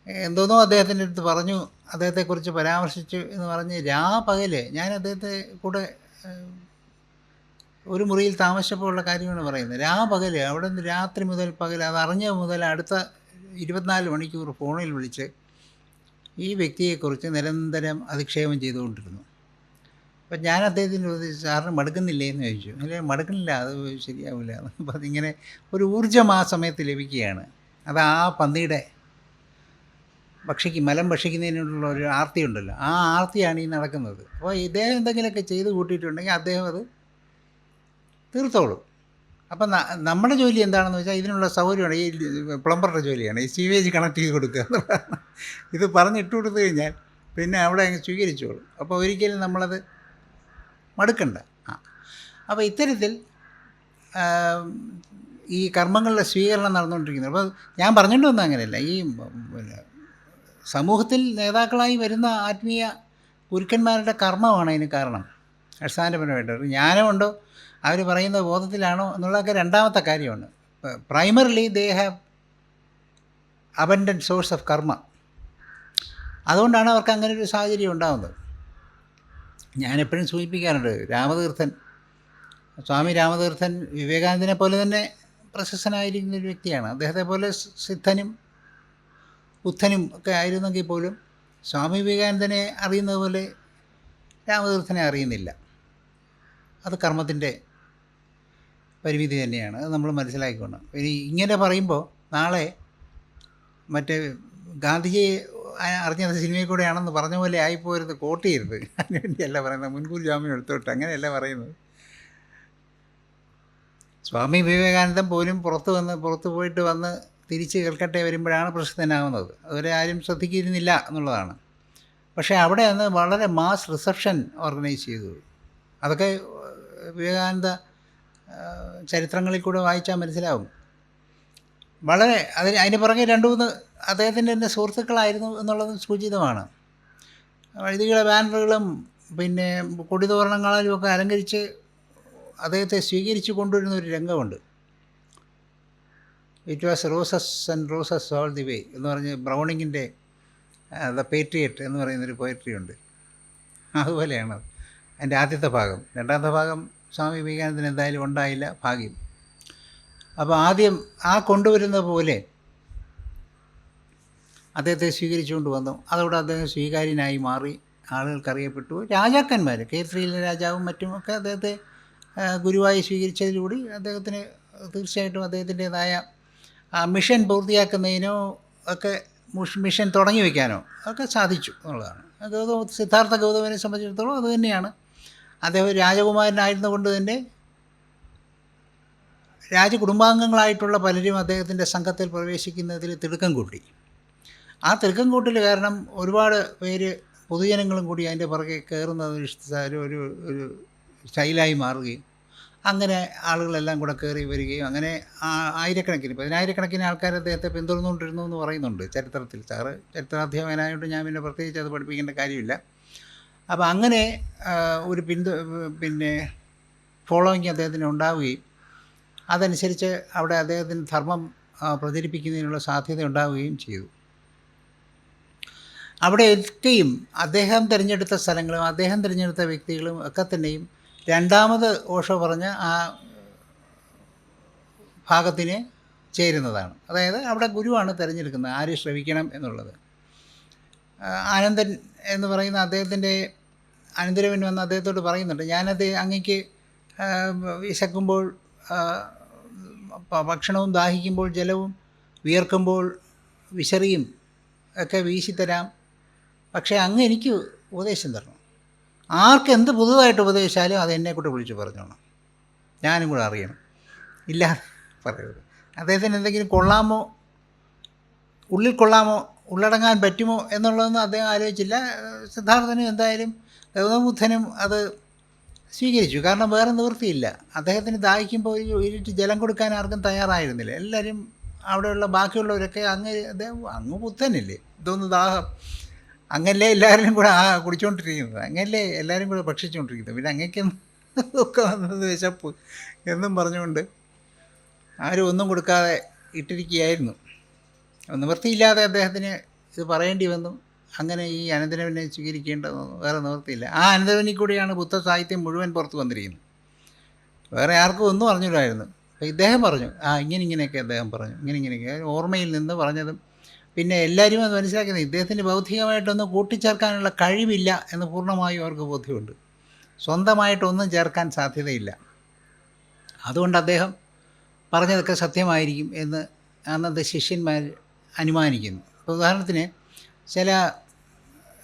എന്തോന്നോ അദ്ദേഹത്തിന്റെ അടുത്ത് പറഞ്ഞു. അദ്ദേഹത്തെക്കുറിച്ച് പരാമർശിച്ചു എന്ന് പറഞ്ഞ് രാ പകൽ ഞാൻ അദ്ദേഹത്തെ കൂടെ ഒരു മുറിയിൽ താമസിച്ചപ്പോൾ ഉള്ള കാര്യമാണ് പറയുന്നത്. രാ പകൽ അവിടെ നിന്ന് രാത്രി മുതൽ പകൽ അത് അറിഞ്ഞ മുതൽ അടുത്ത ഇരുപത്തിനാല് മണിക്കൂർ ഫോണിൽ വിളിച്ച് ഈ വ്യക്തിയെക്കുറിച്ച് നിരന്തരം അധിക്ഷേപം ചെയ്തുകൊണ്ടിരുന്നു. അപ്പം ഞാൻ അദ്ദേഹത്തിന് ചോദിച്ചു സാറിന് മടുക്കുന്നില്ലേ എന്ന് ചോദിച്ചു. അല്ലെ മടുക്കുന്നില്ല അത് ശരിയാവില്ല അപ്പം അതിങ്ങനെ ഒരു ഊർജം ആ സമയത്ത് ലഭിക്കുകയാണ്. അത് ആ പന്നിയുടെ ഭക്ഷിക്കും മലം ഭക്ഷിക്കുന്നതിനുള്ള ഒരു ആർത്തി ഉണ്ടല്ലോ ആ ആർത്തിയാണ് ഈ നടക്കുന്നത്. അപ്പോൾ ഇദ്ദേഹം എന്തെങ്കിലുമൊക്കെ ചെയ്ത് കൂട്ടിയിട്ടുണ്ടെങ്കിൽ അദ്ദേഹം അത് തീർത്തോളും. അപ്പം നമ്മുടെ ജോലി എന്താണെന്ന് വെച്ചാൽ ഇതിനുള്ള സൗകര്യമാണ് ഈ പ്ലംബറുടെ ജോലിയാണ്. ഈ സീവേജ് കണക്ട് ചെയ്ത് കൊടുക്കുക എന്നുള്ളതാണ്. ഇത് പറഞ്ഞിട്ട് കൊടുത്തു കഴിഞ്ഞാൽ പിന്നെ അവിടെ അങ്ങ് സ്വീകരിച്ചോളും. അപ്പോൾ ഒരിക്കലും നമ്മളത് മടുക്കണ്ട. ആ. അപ്പോൾ ഇത്തരത്തിൽ ഈ കർമ്മങ്ങളുടെ സ്വീകരണം നടന്നുകൊണ്ടിരിക്കുന്നത് അപ്പോൾ ഞാൻ പറഞ്ഞിട്ട് വന്ന അങ്ങനെയല്ല. ഈ പിന്നെ സമൂഹത്തിൽ നേതാക്കളായി വരുന്ന ആത്മീയ ഗുരുക്കന്മാരുടെ കർമ്മമാണ് അതിന് കാരണം. അടിസ്ഥാനപരമായിട്ട്. ഒരു ജ്ഞാനമുണ്ടോ? അവർ പറയുന്ന ബോധത്തിലാണോ എന്നുള്ളതൊക്കെ രണ്ടാമത്തെ കാര്യമാണ്. Primarily they have abundant source of karma അതുകൊണ്ടാണ് അവർക്ക് അങ്ങനെ ഒരു സാഹചര്യം ഉണ്ടാകുന്നത് ഞാൻ എപ്പോഴും സൂചിപ്പിക്കാറുണ്ട് രാമതീർത്ഥൻ സ്വാമി രാമതീർത്ഥൻ വിവേകാനന്ദനെ പോലെ തന്നെ പ്രശസ്തനായിരിക്കുന്ന ഒരു വ്യക്തിയാണ്. അദ്ദേഹത്തെ പോലെ സിദ്ധനും ബുദ്ധനും ഒക്കെ ആയിരുന്നെങ്കിൽ പോലും സ്വാമി വിവേകാനന്ദനെ അറിയുന്നത് പോലെ രാമതീർത്ഥനെ അറിയുന്നില്ല. അത് കർമ്മത്തിന്റെ പരിമിതി തന്നെയാണ്. അത് നമ്മൾ മനസ്സിലാക്കിക്കൊണ്ട് ഇനി ഇങ്ങനെ പറയുമ്പോൾ നാളെ മറ്റേ ഗാന്ധിജി അറിഞ്ഞത് സിനിമയിൽ കൂടെയാണെന്ന് പറഞ്ഞ പോലെ ആയിപ്പോരുത്. കോട്ട് ചെയ്യരുത്. അതിനുവേണ്ടിയല്ല പറയുന്നത്. മുൻകൂർ ജാമ്യം എടുത്തോട്ട്. അങ്ങനെയല്ല പറയുന്നത്. സ്വാമി വിവേകാനന്ദൻ പോലും പുറത്ത് വന്ന് പുറത്ത് പോയിട്ട് വന്ന് തിരിച്ച് കൽക്കട്ട വരുമ്പോഴാണ് പ്രശസ്തനാകുന്നത് അതുവരെ ആരും ശ്രദ്ധിക്കുന്നില്ല എന്നുള്ളതാണ്. പക്ഷേ അവിടെ അന്ന് വളരെ മാസ് റിസപ്ഷൻ ഓർഗനൈസ് ചെയ്തു. അതൊക്കെ വിവേകാനന്ദ ചരിത്രങ്ങളിൽ കൂടെ വായിച്ചാൽ മനസ്സിലാവും. വളരെ അതിന് അതിന് പുറകെ രണ്ട് മൂന്ന് അദ്ദേഹത്തിന്റെ തന്നെ സുഹൃത്തുക്കളായിരുന്നു എന്നുള്ളത് സൂചിതമാണ്. വൈദികളെ ബാനറുകളും പിന്നെ കൊടിതോരണങ്ങളും ഒക്കെ അലങ്കരിച്ച് അദ്ദേഹത്തെ സ്വീകരിച്ചു കൊണ്ടുവരുന്ന ഒരു രംഗമുണ്ട്. It was roses and roses all the way എന്ന് പറഞ്ഞ് ബ്രൗണിങ്ങിന്റെ ദ പേട്രിയറ്റ് എന്ന് പറയുന്നൊരു പോയട്രി ഉണ്ട്. അതുപോലെയാണ് അത്. അതിന്റെ ആദ്യത്തെ ഭാഗം. രണ്ടാമത്തെ ഭാഗം സ്വാമി വിവേകാനന്ദന് എന്തായാലും ഉണ്ടായില്ല ഭാഗ്യം. അപ്പോൾ ആദ്യം ആ കൊണ്ടുവരുന്ന പോലെ അദ്ദേഹത്തെ സ്വീകരിച്ചുകൊണ്ട് വന്നു. അതോടെ അദ്ദേഹം സ്വീകാര്യനായി മാറി. ആളുകൾക്ക് അറിയപ്പെട്ടു രാജാക്കന്മാർ കേസരിയിലെ രാജാവും മറ്റുമൊക്കെ അദ്ദേഹത്തെ ഗുരുവായി സ്വീകരിച്ചതിലൂടെ അദ്ദേഹത്തിന് തീർച്ചയായിട്ടും അദ്ദേഹത്തിന്റെതായ മിഷൻ പൂർത്തിയാക്കുന്നതിനോ ഒക്കെ മിഷൻ തുടങ്ങി വയ്ക്കാനോ ഒക്കെ സാധിച്ചു എന്നുള്ളതാണ്. ഗൗതമ സിദ്ധാർത്ഥ ഗൗതമനെ സംബന്ധിച്ചിടത്തോളം അത് തന്നെയാണ്. അദ്ദേഹം ഒരു കൊണ്ട് തന്നെ രാജകുടുംബാംഗങ്ങളായിട്ടുള്ള പലരും അദ്ദേഹത്തിന്റെ സംഘത്തിൽ പ്രവേശിക്കുന്നതിൽ തിടുക്കം കൂട്ടി. ആ തിടുക്കം കൂട്ടൽ കാരണം ഒരുപാട് പേര് പൊതുജനങ്ങളും കൂടി അതിന്റെ പുറകെ കയറുന്നത് ഒരു ഒരു ഒരു സ്റ്റൈലായി മാറുകയും അങ്ങനെ ആളുകളെല്ലാം കൂടെ കയറി വരികയും അങ്ങനെ ആയിരക്കണക്കിന് പതിനായിരക്കണക്കിന് ആൾക്കാർ അദ്ദേഹത്തെ പിന്തുടർന്നുകൊണ്ടിരുന്നു എന്ന് പറയുന്നുണ്ട് ചരിത്രത്തിൽ. സാറ് ചരിത്രാധ്യാപകനായതുകൊണ്ട് ഞാൻ പിന്നെ പ്രത്യേകിച്ച് അത് പഠിപ്പിക്കേണ്ട കാര്യമില്ല. അപ്പോൾ അങ്ങനെ ഒരു പിന്തു പിന്നെ ഫോളോയിങ് അദ്ദേഹത്തിന് ഉണ്ടാവുകയും അതനുസരിച്ച് അവിടെ അദ്ദേഹത്തിന് ധർമ്മം പ്രചരിപ്പിക്കുന്നതിനുള്ള സാധ്യത ഉണ്ടാവുകയും ചെയ്തു. അവിടെ ഒക്കെയും അദ്ദേഹം തിരഞ്ഞെടുത്ത സ്ഥലങ്ങളും അദ്ദേഹം തിരഞ്ഞെടുത്ത വ്യക്തികളും ഒക്കെ തന്നെയും രണ്ടാമത് ഓഷോ പറഞ്ഞ ആ ഭാഗത്തിന് ചേരുന്നതാണ്. അതായത് അവിടെ ഗുരുവാണ് തിരഞ്ഞെടുക്കുന്നത് ആര് ശ്രവിക്കണം എന്നുള്ളത്. ആനന്ദൻ എന്ന് പറയുന്ന അദ്ദേഹത്തിന്റെ അനന്തരവൻ വന്ന് അദ്ദേഹത്തോട് പറയുന്നുണ്ട്. ഞാനത് അങ്ങക്ക് വിശക്കുമ്പോൾ ഭക്ഷണവും ദാഹിക്കുമ്പോൾ ജലവും വിയർക്കുമ്പോൾ വിശറിയും ഒക്കെ വീശിത്തരാം. പക്ഷേ അങ്ങ് എനിക്ക് ഉപദേശം തരണം. ആർക്ക് എന്ത് പുതുതായിട്ട് ഉപദേശിച്ചാലും അത് എന്നെ കൂടെ വിളിച്ച് പറഞ്ഞോണം. ഞാനും കൂടെ അറിയണം. ഇല്ല പറയരുത്. അദ്ദേഹത്തിന് എന്തെങ്കിലും കൊള്ളാമോ? ഉള്ളിൽ കൊള്ളാമോ? ഉള്ളടങ്ങാൻ പറ്റുമോ? എന്നുള്ളതൊന്നും അദ്ദേഹം ആലോചിച്ചില്ല. സിദ്ധാർത്ഥനും എന്തായാലും ഗൗതമബുദ്ധനും അത് സ്വീകരിച്ചു. കാരണം വേറെ നിവൃത്തിയില്ല. അദ്ദേഹത്തിന് ദാഹിക്കുമ്പോൾ ഒരു ഇരുട്ട് ജലം കൊടുക്കാൻ ആർക്കും തയ്യാറായിരുന്നില്ല. എല്ലാവരും അവിടെയുള്ള ബാക്കിയുള്ളവരൊക്കെ അങ്ങ് അദ്ദേഹം അങ്ങ് ബുദ്ധനില്ലേ? ഇതൊന്ന് ദാഹം. അങ്ങല്ലേ എല്ലാവരും കൂടെ ആ കുടിച്ചുകൊണ്ടിരിക്കുന്നത് അങ്ങല്ലേ എല്ലാവരും കൂടെ ഭക്ഷിച്ചുകൊണ്ടിരിക്കുന്നത് പിന്നെ അങ്ങേക്കും ഒക്കെ വന്നത് വിശപ്പ് എന്നും പറഞ്ഞുകൊണ്ട് ആരും ഒന്നും കൊടുക്കാതെ ഇട്ടിരിക്കുകയായിരുന്നു. നിവൃത്തിയില്ലാതെ അദ്ദേഹത്തിന് ഇത് പറയേണ്ടി വന്നു. അങ്ങനെ ഈ അനന്തരവനെ സ്വീകരിക്കേണ്ട വേറെ നിവൃത്തിയില്ല. ആ അനന്തരവനിൽ കൂടിയാണ് ബുദ്ധ സാഹിത്യം മുഴുവൻ പുറത്തു വന്നിരിക്കുന്നത്. വേറെ ആർക്കും ഒന്നും അറിഞ്ഞില്ലായിരുന്നു ഇദ്ദേഹം പറഞ്ഞു ആ ഇങ്ങനെ ഇങ്ങനെയൊക്കെ അദ്ദേഹം പറഞ്ഞു ഇങ്ങനെ ഇങ്ങനെയൊക്കെ. ഓർമ്മയിൽ നിന്ന് പറഞ്ഞതും പിന്നെ എല്ലാവരും അത് മനസ്സിലാക്കുന്നത് ഇദ്ദേഹത്തിന് ബൗദ്ധികമായിട്ടൊന്നും കൂട്ടിച്ചേർക്കാനുള്ള കഴിവില്ല എന്ന് പൂർണമായും അവർക്ക് ബോധ്യമുണ്ട്. സ്വന്തമായിട്ടൊന്നും ചേർക്കാൻ സാധ്യതയില്ല. അതുകൊണ്ട് അദ്ദേഹം പറഞ്ഞതൊക്കെ സത്യമായിരിക്കും എന്ന് അന്നത്തെ ശിഷ്യന്മാർ അനുമാനിക്കുന്നു. ഉദാഹരണത്തിന് ചില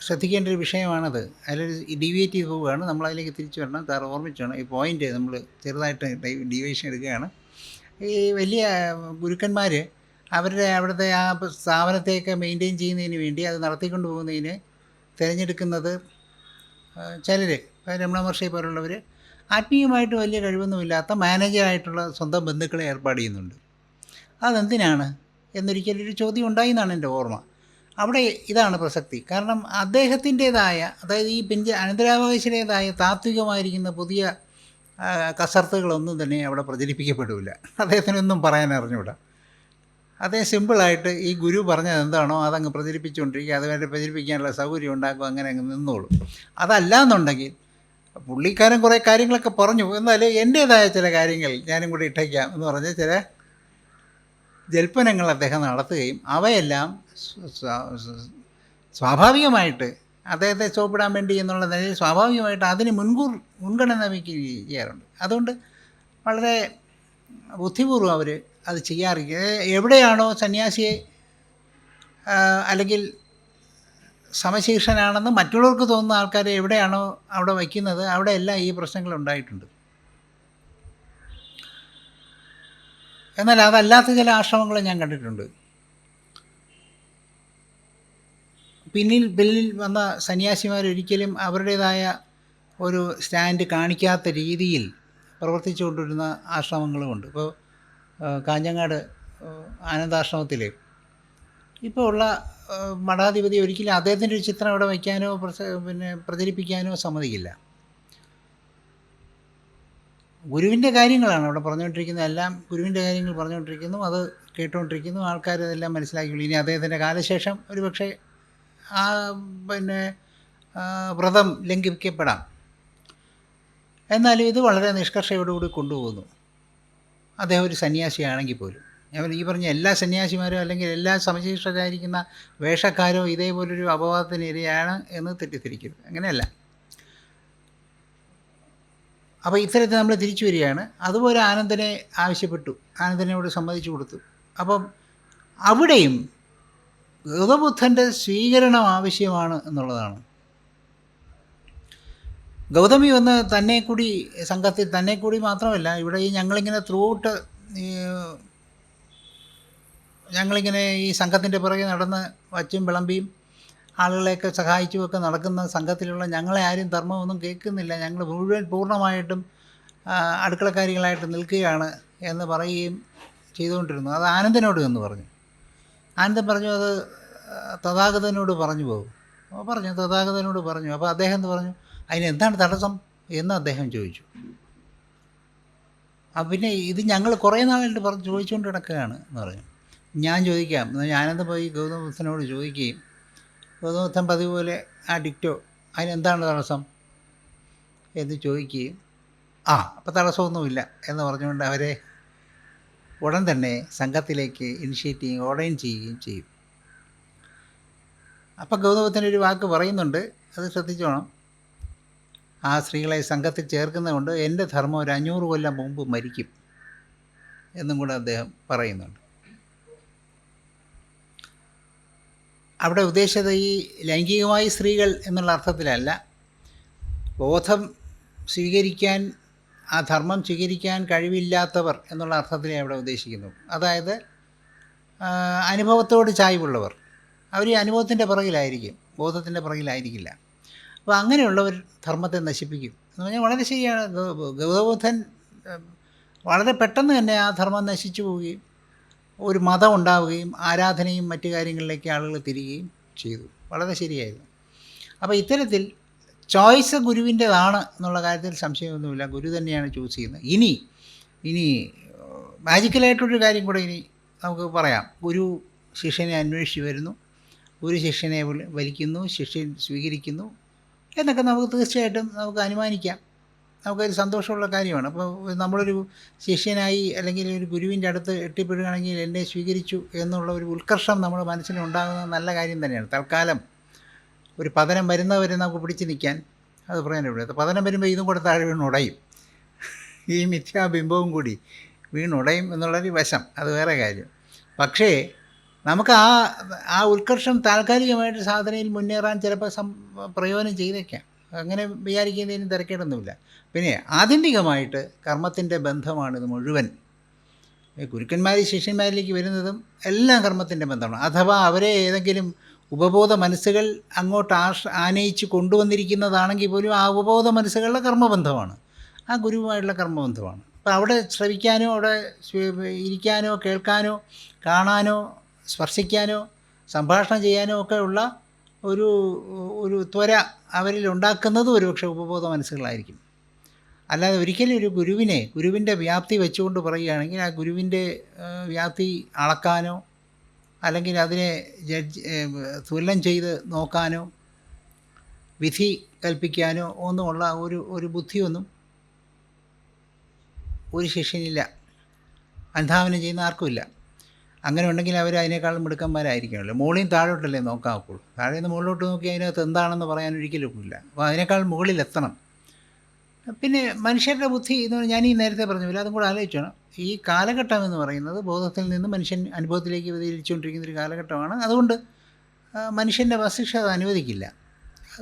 ശ്രദ്ധിക്കേണ്ട ഒരു വിഷയമാണത്. അതിലൊരു ഡീവിയേറ്റീവ് പോവുകയാണ്. നമ്മൾ അതിലേക്ക് തിരിച്ചു വരണം. സാർ ഓർമ്മിച്ചാണ്. ഈ പോയിന്റ് നമ്മൾ ചെറുതായിട്ട് ഡീവിയേഷൻ എടുക്കുകയാണ്. ഈ വലിയ ഗുരുക്കന്മാർ അവരുടെ അവിടുത്തെ ആ സ്ഥാപനത്തെയൊക്കെ മെയിന്റെയിൻ ചെയ്യുന്നതിന് വേണ്ടി അത് നടത്തിക്കൊണ്ട് പോകുന്നതിന് തിരഞ്ഞെടുക്കുന്നത് ചിലർ രമണ മഹർഷി പോലുള്ളവർ ആത്മീയമായിട്ട് വലിയ കഴിവൊന്നുമില്ലാത്ത മാനേജറായിട്ടുള്ള സ്വന്തം ബന്ധുക്കളെ ഏർപ്പാട് ചെയ്യുന്നുണ്ട്. അതെന്തിനാണ്? എന്നൊരിക്കലൊരു ചോദ്യം ഉണ്ടായി എന്നാണ് എന്റെ ഓർമ്മ. അവിടെ ഇതാണ് പ്രസക്തി. കാരണം അദ്ദേഹത്തിന്റേതായ അതായത് ഈ പിഞ്ച അനന്തരാവകാശിയുടേതായ താത്വികമായിരിക്കുന്ന പുതിയ കസർത്തുകളൊന്നും തന്നെ അവിടെ പ്രചരിപ്പിക്കപ്പെടില്ല അദ്ദേഹത്തിനൊന്നും പറയാൻ അറിഞ്ഞൂടാ. അദ്ദേഹം സിമ്പിളായിട്ട് ഈ ഗുരു പറഞ്ഞത് എന്താണോ അതങ്ങ് പ്രചരിപ്പിച്ചുകൊണ്ടിരിക്കുക. അതുവരെ പ്രചരിപ്പിക്കാനുള്ള സൗകര്യം ഉണ്ടാക്കും അങ്ങനെ അങ്ങ് നിന്നോളും. അതല്ല എന്നുണ്ടെങ്കിൽ പുള്ളിക്കാരൻ കുറേ കാര്യങ്ങളൊക്കെ പറഞ്ഞു. എന്നാൽ എന്റേതായ ചില കാര്യങ്ങൾ ഞാനും കൂടി ഇട്ടേക്കാം എന്ന് പറഞ്ഞ ചില ജൽപ്പനങ്ങൾ അദ്ദേഹം നടത്തുകയും അവയെല്ലാം സ്വ- സ്വ- സ്വ- സ്വാഭാവികമായിട്ട് അദ്ദേഹത്തെ ചോപ്പിടാൻ വേണ്ടി എന്നുള്ള നിലയിൽ സ്വാഭാവികമായിട്ട് അതിന് മുൻകൂർ മുൻഗണന വയ്ക്കുകയും ചെയ്യാറുണ്ട് അതുകൊണ്ട് വളരെ ബുദ്ധിപൂർവം അവർ അത് ചെയ്യാറില്ല എവിടെയാണോ സന്യാസിയെ അല്ലെങ്കിൽ സമശീർഷനാണെന്ന് മറ്റുള്ളവർക്ക് തോന്നുന്ന ആൾക്കാരെ എവിടെയാണോ അവിടെ വയ്ക്കുന്നത് അവിടെയെല്ലാം ഈ പ്രശ്നങ്ങൾ ഉണ്ടായിട്ടുണ്ട്. എന്നാൽ അതല്ലാത്ത ചില ആശ്രമങ്ങൾ ഞാൻ കണ്ടിട്ടുണ്ട്. പിന്നിൽ ബില്ലിൽ വന്ന സന്യാസിമാർ ഒരിക്കലും അവരുടേതായ ഒരു സ്റ്റാൻഡ് കാണിക്കാത്ത രീതിയിൽ പ്രവർത്തിച്ചുകൊണ്ടിരുന്ന ആശ്രമങ്ങളുമുണ്ട് ഇപ്പോൾ കാഞ്ഞങ്ങാട് ആനന്ദാശ്രമത്തിലെ ഇപ്പോൾ ഉള്ള മഠാധിപതി ഒരിക്കലും അദ്ദേഹത്തിന്റെ ഒരു ചിത്രം അവിടെ വയ്ക്കാനോ പിന്നെ പ്രചരിപ്പിക്കാനോ സമ്മതിക്കില്ല. ഗുരുവിന്റെ കാര്യങ്ങളാണ് അവിടെ പറഞ്ഞുകൊണ്ടിരിക്കുന്നത് എല്ലാം ഗുരുവിന്റെ കാര്യങ്ങൾ പറഞ്ഞുകൊണ്ടിരിക്കുന്നു അത് കേട്ടുകൊണ്ടിരിക്കുന്നു ആൾക്കാർ ഇതെല്ലാം മനസ്സിലാക്കിയുള്ളൂ ഇനി അദ്ദേഹത്തിന്റെ കാലശേഷം ഒരുപക്ഷെ ആ പിന്നെ വ്രതം ലംഘിക്കപ്പെടാം. എന്നാലും ഇത് വളരെ നിഷ്കർഷയോടുകൂടി കൊണ്ടുപോകുന്നു. അദ്ദേഹം ഒരു സന്യാസിയാണെങ്കിൽ പോലും. ഞാൻ ഈ പറഞ്ഞ എല്ലാ സന്യാസിമാരും അല്ലെങ്കിൽ എല്ലാ സമശിഷ്ടരായിരിക്കുന്ന വേഷക്കാരോ ഇതേപോലൊരു അപവാദത്തിന് ഇരയാണ് എന്ന് തെറ്റിദ്ധരിക്കരുത്. അങ്ങനെയല്ല. അപ്പോൾ ഇത്തരത്തിൽ നമ്മൾ തിരിച്ചു വരികയാണ്. അതുപോലെ ആനന്ദനെ ആവശ്യപ്പെട്ടു. ആനന്ദനോട് സമ്മതിച്ചു കൊടുത്തു. അപ്പം അവിടെയും ഗൗതബുദ്ധന്റെ സ്വീകരണം ആവശ്യമാണ് എന്നുള്ളതാണ്. ഗൗതമി വന്ന് തന്നെ കൂടി സംഘത്തിൽ തന്നെ കൂടി മാത്രമല്ല ഇവിടെ ഈ ഞങ്ങളിങ്ങനെ ത്രൂട്ട് ഞങ്ങളിങ്ങനെ ഈ സംഘത്തിന്റെ പുറകെ നടന്ന് വച്ചും വിളമ്പിയും ആളുകളെയൊക്കെ സഹായിച്ചുമൊക്കെ നടക്കുന്ന സംഘത്തിലുള്ള ഞങ്ങളെ ആരും ധർമ്മമൊന്നും കേൾക്കുന്നില്ല. ഞങ്ങൾ മുഴുവൻ പൂർണമായിട്ടും അടുക്കളക്കാരികളായിട്ട് നിൽക്കുകയാണ് എന്ന് പറയുകയും ചെയ്തുകൊണ്ടിരുന്നു. അത് ആനന്ദനോട് എന്ന് പറഞ്ഞു. ആനന്ദൻ പറഞ്ഞു അത് തഥാഗതനോട് പറഞ്ഞു പോകും. പറഞ്ഞു തഥാഗതനോട് പറഞ്ഞു. അപ്പോൾ അദ്ദേഹം എന്ന് പറഞ്ഞു? അതിന് എന്താണ് തടസ്സം? എന്ന് അദ്ദേഹം ചോദിച്ചു. ആ പിന്നെ ഇത് ഞങ്ങൾ കുറേ നാളായിട്ട് പറഞ്ഞ് ചോദിച്ചുകൊണ്ട് കിടക്കുകയാണ് എന്ന് പറഞ്ഞു. ഞാൻ ചോദിക്കാം. എന്നാൽ പോയി പോയി ഗൗതമബുദ്ധനോട് ചോദിക്കുകയും ഗൗതമബുദ്ധൻ പതിവ് പോലെ ആ ഡിക്റ്റോ അതിനെന്താണ് തടസ്സം? എന്ന് ചോദിക്കുകയും ആ അപ്പോൾ തടസ്സമൊന്നുമില്ല എന്ന് പറഞ്ഞുകൊണ്ട് അവരെ ഉടൻ തന്നെ സംഘത്തിലേക്ക് ഇനിഷ്യേറ്റ് ചെയ്യുകയും ഓർഡൈൻ ചെയ്യുകയും ചെയ്യും. അപ്പം ഗൗതമത്തിന്റെ ഒരു വാക്ക് പറയുന്നുണ്ട് അത് ശ്രദ്ധിച്ചോണം. ആ സ്ത്രീകളെ സംഘത്തിൽ ചേർക്കുന്നതുകൊണ്ട് എന്റെ ധർമ്മം ഒരു അഞ്ഞൂറ് കൊല്ലം മുമ്പ് മരിക്കും എന്നും കൂടെ അദ്ദേഹം പറയുന്നുണ്ട്. അവിടെ ഉദ്ദേശിച്ചത് ഈ ലൈംഗികമായി സ്ത്രീകൾ എന്നുള്ള അർത്ഥത്തിലല്ല. ബോധം സ്വീകരിക്കാൻ ആ ധർമ്മം സ്വീകരിക്കാൻ കഴിവില്ലാത്തവർ എന്നുള്ള അർത്ഥത്തിലേ അവിടെ ഉദ്ദേശിക്കുന്നു. അതായത് അനുഭവത്തോട് ചായ്വുള്ളവർ. അവർ ഈ അനുഭവത്തിന്റെ പുറകിലായിരിക്കും ബോധത്തിന്റെ പുറകിലായിരിക്കില്ല. അപ്പോൾ അങ്ങനെയുള്ളവർ ധർമ്മത്തെ നശിപ്പിക്കും. എന്ന് പറഞ്ഞാൽ വളരെ ശരിയാണ്. ഗൗതബുദ്ധൻ വളരെ പെട്ടെന്ന് തന്നെ ആ ധർമ്മം നശിച്ചു പോവുകയും ഒരു മതം ഉണ്ടാവുകയും ആരാധനയും മറ്റു കാര്യങ്ങളിലേക്ക് ആളുകൾ തിരികുകയും ചെയ്തു. വളരെ ശരിയായിരുന്നു. അപ്പോൾ ഇത്തരത്തിൽ ചോയ്സ് ഗുരുവിന്റെതാണ് എന്നുള്ള കാര്യത്തിൽ സംശയമൊന്നുമില്ല. ഗുരു തന്നെയാണ് ചൂസ് ചെയ്യുന്നത്. ഇനി ഇനി മാജിക്കലായിട്ടൊരു കാര്യം കൂടെ ഇനി നമുക്ക് പറയാം. ഗുരു ശിഷ്യനെ അന്വേഷിച്ച് വരുന്നു. ഒരു ശിഷ്യനെ വലിക്കുന്നു ശിഷ്യൻ സ്വീകരിക്കുന്നു. എന്നൊക്കെ നമുക്ക് തീർച്ചയായിട്ടും നമുക്ക് അനുമാനിക്കാം. നമുക്കൊരു സന്തോഷമുള്ള കാര്യമാണ്. അപ്പോൾ നമ്മളൊരു ശിഷ്യനായി അല്ലെങ്കിൽ ഒരു ഗുരുവിന്റെ അടുത്ത് എത്തിപ്പെടുകയാണെങ്കിൽ എന്നെ സ്വീകരിച്ചു എന്നുള്ള ഒരു ഉത്കർഷം നമ്മുടെ മനസ്സിലുണ്ടാകുന്ന നല്ല കാര്യം തന്നെയാണ്. തൽക്കാലം ഒരു പതനം വരുന്നവരെ നമുക്ക് പിടിച്ചു നിൽക്കാൻ അത് പറയാനിവിടെ പതനം വരുമ്പോൾ ഇതും കൂടെ താഴെ വീണ് ഉടയും ഈ മിഥ്യാബിംബവും കൂടി വീണുടയും എന്നുള്ളൊരു വശം. അത് വേറെ കാര്യം. പക്ഷേ നമുക്ക് ആ ആ ഉത്കർഷം താൽക്കാലികമായിട്ട് സാധനയിൽ മുന്നേറാൻ ചിലപ്പോൾ സം പ്രയോജനം ചെയ്തേക്കാം. അങ്ങനെ വിചാരിക്കുന്നതിന് തിരക്കേടൊന്നുമില്ല. പിന്നെ ആത്യന്തികമായിട്ട് കർമ്മത്തിന്റെ ബന്ധമാണ് ഇത് മുഴുവൻ. ഗുരുക്കന്മാർ ശിഷ്യന്മാരിലേക്ക് വരുന്നതും എല്ലാം കർമ്മത്തിന്റെ ബന്ധമാണ്. അഥവാ അവരെ ഏതെങ്കിലും ഉപബോധ മനസ്സുകൾ അങ്ങോട്ട് ആശ ആനയിച്ച് കൊണ്ടുവന്നിരിക്കുന്നതാണെങ്കിൽ പോലും ആ ഉപബോധ മനസ്സുകളുടെ കർമ്മബന്ധമാണ്. ആ ഗുരുവുമായിട്ടുള്ള കർമ്മബന്ധമാണ്. അപ്പോൾ അവിടെ ശ്രവിക്കാനോ അവിടെ ഇരിക്കാനോ കേൾക്കാനോ കാണാനോ സ്പർശിക്കാനോ സംഭാഷണം ചെയ്യാനോ ഒക്കെ ഉള്ള ഒരു ഒരു ത്വര അവരിൽ ഉണ്ടാക്കുന്നത് ഒരുപക്ഷെ ഉപബോധ മനസ്സുകളായിരിക്കും. അല്ലാതെ ഒരിക്കലും ഒരു ഗുരുവിനെ ഗുരുവിന്റെ വ്യാപ്തി വെച്ചുകൊണ്ട് പറയുകയാണെങ്കിൽ ആ ഗുരുവിന്റെ വ്യാപ്തി അളക്കാനോ അല്ലെങ്കിൽ അതിനെ ജഡ്ജ് തുലനം ചെയ്ത് നോക്കാനോ വിധി കൽപ്പിക്കാനോ ഒന്നുമുള്ള ഒരു ഒരു ബുദ്ധിയൊന്നും ഒരു ശിഷ്യനില്ല. അനുധാവനം ചെയ്യുന്ന ആർക്കുമില്ല അങ്ങനെ ഉണ്ടെങ്കിൽ അവർ അതിനേക്കാളും മിടുക്കന്മാരായിരിക്കുമല്ലോ മുകളിൽ താഴോട്ടല്ലേ നോക്കാൻ ഒക്കുള്ളൂ താഴെ നിന്ന് മുകളിലോട്ട് നോക്കി അതിനകത്ത് എന്താണെന്ന് പറയാൻ ഒരിക്കലും ഇല്ല അപ്പോൾ അതിനേക്കാൾ മുകളിലെത്തണം. പിന്നെ മനുഷ്യരുടെ ബുദ്ധി എന്ന് പറഞ്ഞാൽ ഞാൻ ഈ നേരത്തെ പറഞ്ഞ പോലെ അതും കൂടെ ആലോചിച്ചാണ്. ഈ കാലഘട്ടം എന്ന് പറയുന്നത് ബോധത്തിൽ നിന്ന് മനുഷ്യൻ അനുഭവത്തിലേക്ക് വ്യതിരിച്ചുകൊണ്ടിരിക്കുന്ന ഒരു കാലഘട്ടമാണ്. അതുകൊണ്ട് മനുഷ്യന്റെ വസ്തുക്ഷ അത് അനുവദിക്കില്ല.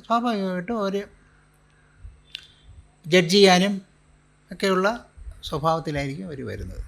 സ്വാഭാവികമായിട്ടും അവർ ജഡ്ജ് ചെയ്യാനും ഒക്കെയുള്ള സ്വഭാവത്തിലായിരിക്കും അവർ വരുന്നത്.